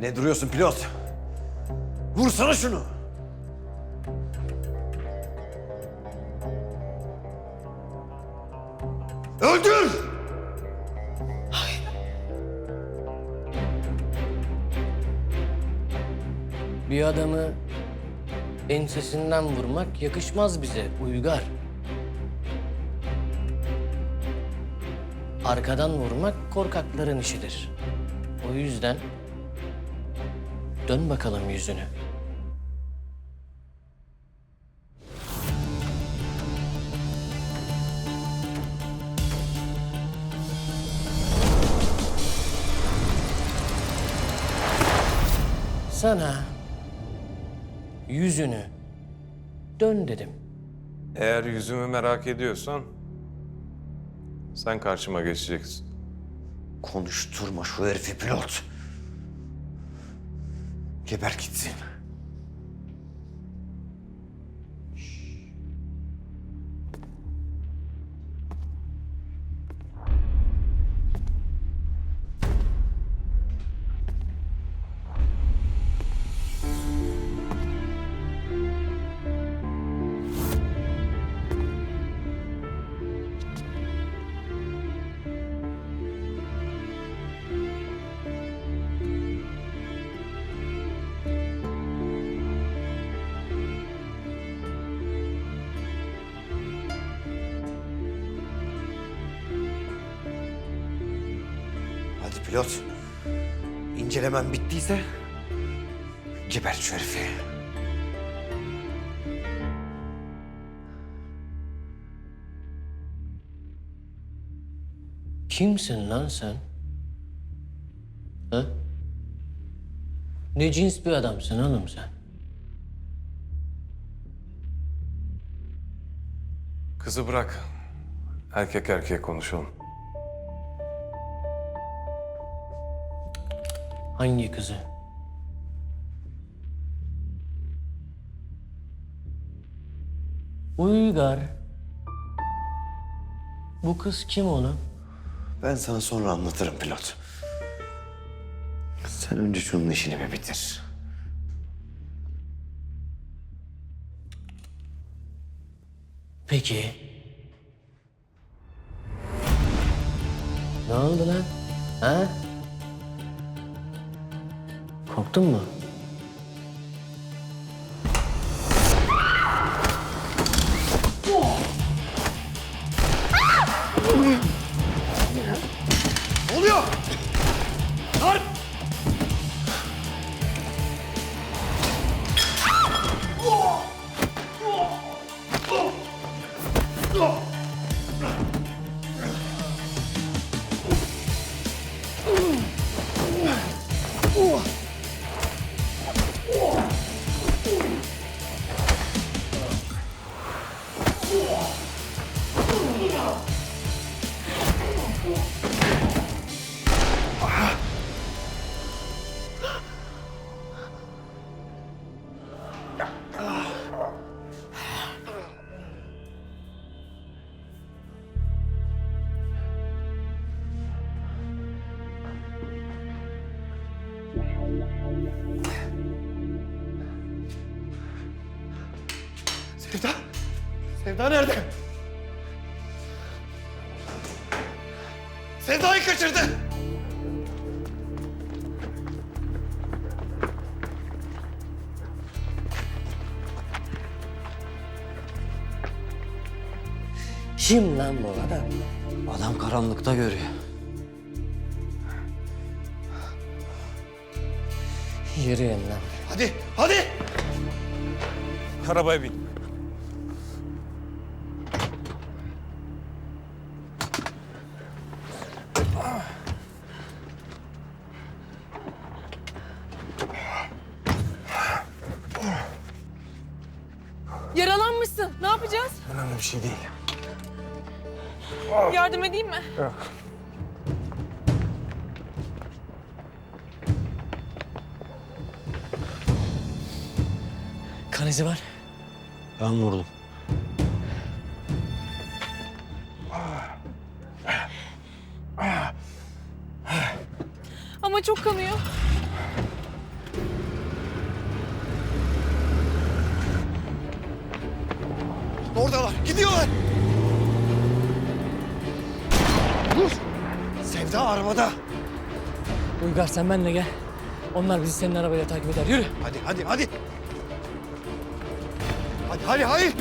Ne duruyorsun pilot? Vursana şunu. Öldür! Bir adamı ensesinden vurmak yakışmaz bize Uygar. Arkadan vurmak korkakların işidir. O yüzden dön bakalım yüzünü. Sana yüzünü dön dedim. Eğer yüzümü merak ediyorsan sen karşıma geçeceksin. Konuşturma şu herifi pilot. Geber gitsin. Hadi pilot. İncelemen bittiyse geber şu herifi. Kimsin lan sen? Ha? Ne cins bir adamsın oğlum sen? Kızı bırak. Erkek erkeğe konuşalım. Hangi kızı? Uygar. Bu kız kim oğlum? Ben sana sonra anlatırım pilot. Sen önce şunun işini bir bitir. Peki. Ne oldu lan? Ha? Korktun mu? Sevda! Sevda nerede? Sevda'yı kaçırdı! Kim lan bu adam? Adam karanlıkta görüyor. Yürüyün lan. Hadi, hadi! Arabaya bin. Önemli bir şey değil. Yardım edeyim mi? Kan izi var. Ben vurdum. Ama çok kanıyor. Gidiyorlar. Dur. Sevda arabada. Uygar sen benimle gel. Onlar bizi senin arabayla takip eder. Yürü. Hadi hadi hadi. Hadi hadi hadi.